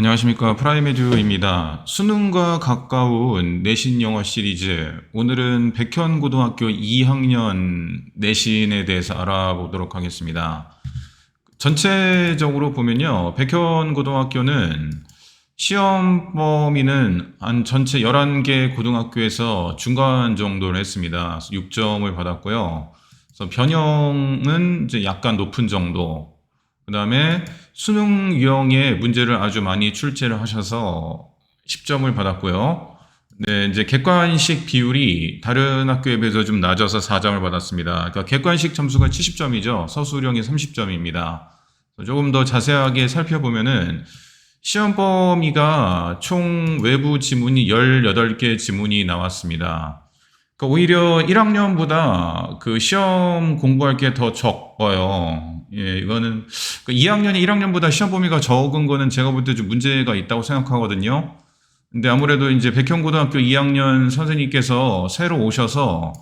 안녕하십니까 프라이메듀입니다. 수능과 가까운 내신 영어 시리즈 오늘은 백현 고등학교 2학년 내신에 대해서 알아보도록 하겠습니다. 전체적으로 보면요 백현 고등학교는 시험 범위는 한 전체 11개 고등학교에서 중간 정도를 했습니다. 6점을 받았고요. 그래서 변형은 이제 약간 높은 정도. 그 다음에 수능 유형의 문제를 아주 많이 출제를 하셔서 10점을 받았고요. 네, 이제 객관식 비율이 다른 학교에 비해서 좀 낮아서 4점을 받았습니다. 그러니까 객관식 점수가 70점이죠. 서술형이 30점입니다. 조금 더 자세하게 살펴보면은 시험 범위가 총 외부 지문이 18개 지문이 나왔습니다. 그러니까 오히려 1학년보다 그 시험 공부할 게 더 적어요. 예, 이거는 그 2학년이 1학년보다 시험 범위가 적은 거는 제가 볼 때 좀 문제가 있다고 생각하거든요. 근데 아무래도 이제 백현고등학교 2학년 선생님께서 새로 오셔서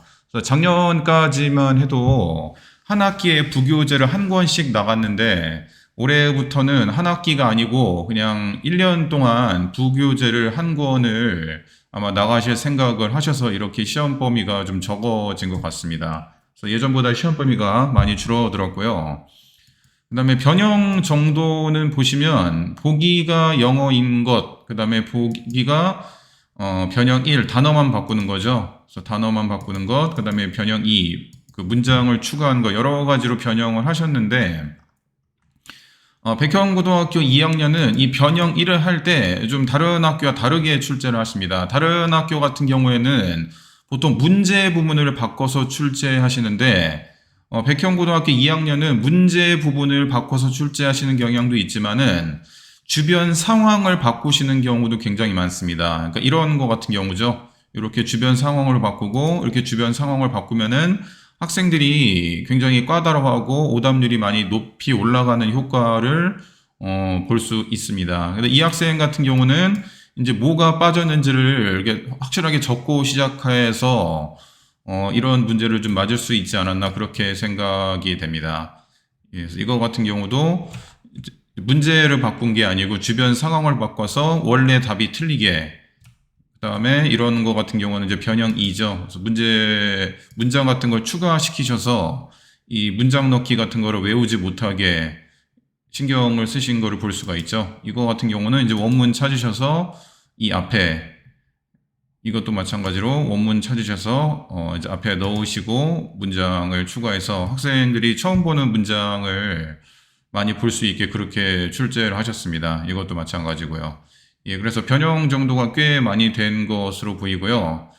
작년까지만 해도 한 학기에 부교재를 한 권씩 나갔는데 올해부터는 한 학기가 아니고 그냥 1년 동안 부교재를 한 권을 아마 나가실 생각을 하셔서 이렇게 시험 범위가 좀 적어진 것 같습니다. 그래서 예전보다 시험 범위가 많이 줄어들었고요. 그 다음에 변형 정도는 보시면 보기가 영어인 것, 그 다음에 보기가 어, 변형 1, 단어만 바꾸는 거죠. 그래서 단어만 바꾸는 것, 그 다음에 변형 2, 그 문장을 추가한 거 여러 가지로 변형을 하셨는데 어, 백현고등학교 2학년은 이 변형 1을 할 때 좀 다른 학교와 다르게 출제를 하십니다. 다른 학교 같은 경우에는 보통 문제 부분을 바꿔서 출제하시는데 어, 백현고등학교 2학년은 문제 부분을 바꿔서 출제하시는 경향도 있지만은 주변 상황을 바꾸시는 경우도 굉장히 많습니다. 그러니까 이런 것 같은 경우죠. 이렇게 주변 상황을 바꾸고 이렇게 주변 상황을 바꾸면은 학생들이 굉장히 까다로워하고 오답률이 많이 높이 올라가는 효과를 어, 볼 수 있습니다. 근데 이 학생 같은 경우는 이제 뭐가 빠졌는지를 이렇게 확실하게 적고 시작해서 어, 이런 문제를 좀 맞을 수 있지 않았나 그렇게 생각이 됩니다. 예, 그래서 이거 같은 경우도 문제를 바꾼 게 아니고 주변 상황을 바꿔서 원래 답이 틀리게 그다음에 이런 거 같은 경우는 이제 변형 2죠. 그래서 문제 문장 같은 걸 추가시키셔서 이 문장 넣기 같은 거를 외우지 못하게 신경을 쓰신 거를 볼 수가 있죠. 이거 같은 경우는 이제 원문 찾으셔서 이 앞에 이것도 마찬가지로 원문 찾으셔서 어 이제 앞에 넣으시고 문장을 추가해서 학생들이 처음 보는 문장을 많이 볼 수 있게 그렇게 출제를 하셨습니다. 이것도 마찬가지고요. 예, 그래서 변형 정도가 꽤 많이 된 것으로 보이고요.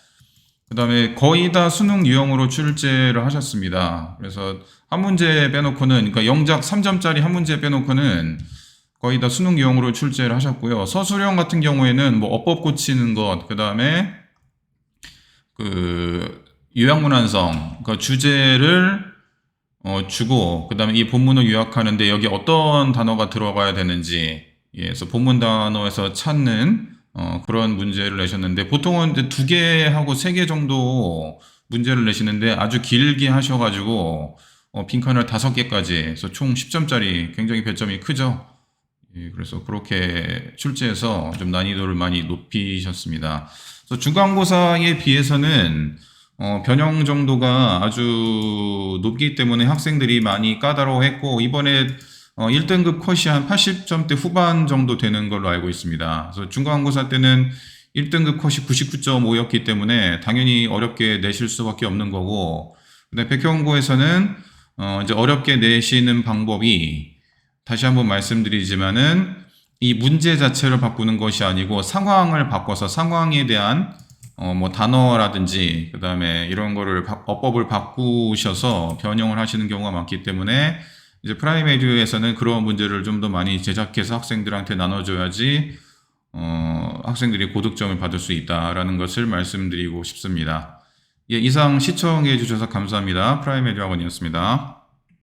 그 다음에 거의 다 수능 유형으로 출제를 하셨습니다. 그래서 한 문제 빼놓고는, 그러니까 영작 3점짜리 한 문제 빼놓고는 거의 다 수능 유형으로 출제를 하셨고요. 서술형 같은 경우에는 뭐 어법 고치는 것, 그 다음에 그 요약문완성, 그 주제를 어, 주고, 그 다음에 이 본문을 요약하는데 여기 어떤 단어가 들어가야 되는지, 예, 그래서 본문 단어에서 찾는 어, 그런 문제를 내셨는데 보통은 두 개하고 세 개 정도 문제를 내시는데 아주 길게 하셔가지고 어, 빈칸을 다섯 개까지 해서 총 10점짜리 굉장히 배점이 크죠. 예, 그래서 그렇게 출제해서 좀 난이도를 많이 높이셨습니다. 그래서 중간고사에 비해서는 어, 변형 정도가 아주 높기 때문에 학생들이 많이 까다로워했고 이번에 어, 1등급 컷이 한 80점대 후반 정도 되는 걸로 알고 있습니다. 그래서 중간고사 때는 1등급 컷이 99.5였기 때문에 당연히 어렵게 내실 수밖에 없는 거고, 근데 백형고에서는 어, 이제 어렵게 내시는 방법이 다시 한번 말씀드리지만은 이 문제 자체를 바꾸는 것이 아니고 상황을 바꿔서 상황에 대한 어, 뭐 단어라든지 그 다음에 이런 거를 바- 어법을 바꾸셔서 변형을 하시는 경우가 많기 때문에 이제 프라이메듀에서는 그런 문제를 좀 더 많이 제작해서 학생들한테 나눠줘야지 어, 학생들이 고득점을 받을 수 있다라는 것을 말씀드리고 싶습니다. 예, 이상 시청해 주셔서 감사합니다. 프라이메듀 학원이었습니다.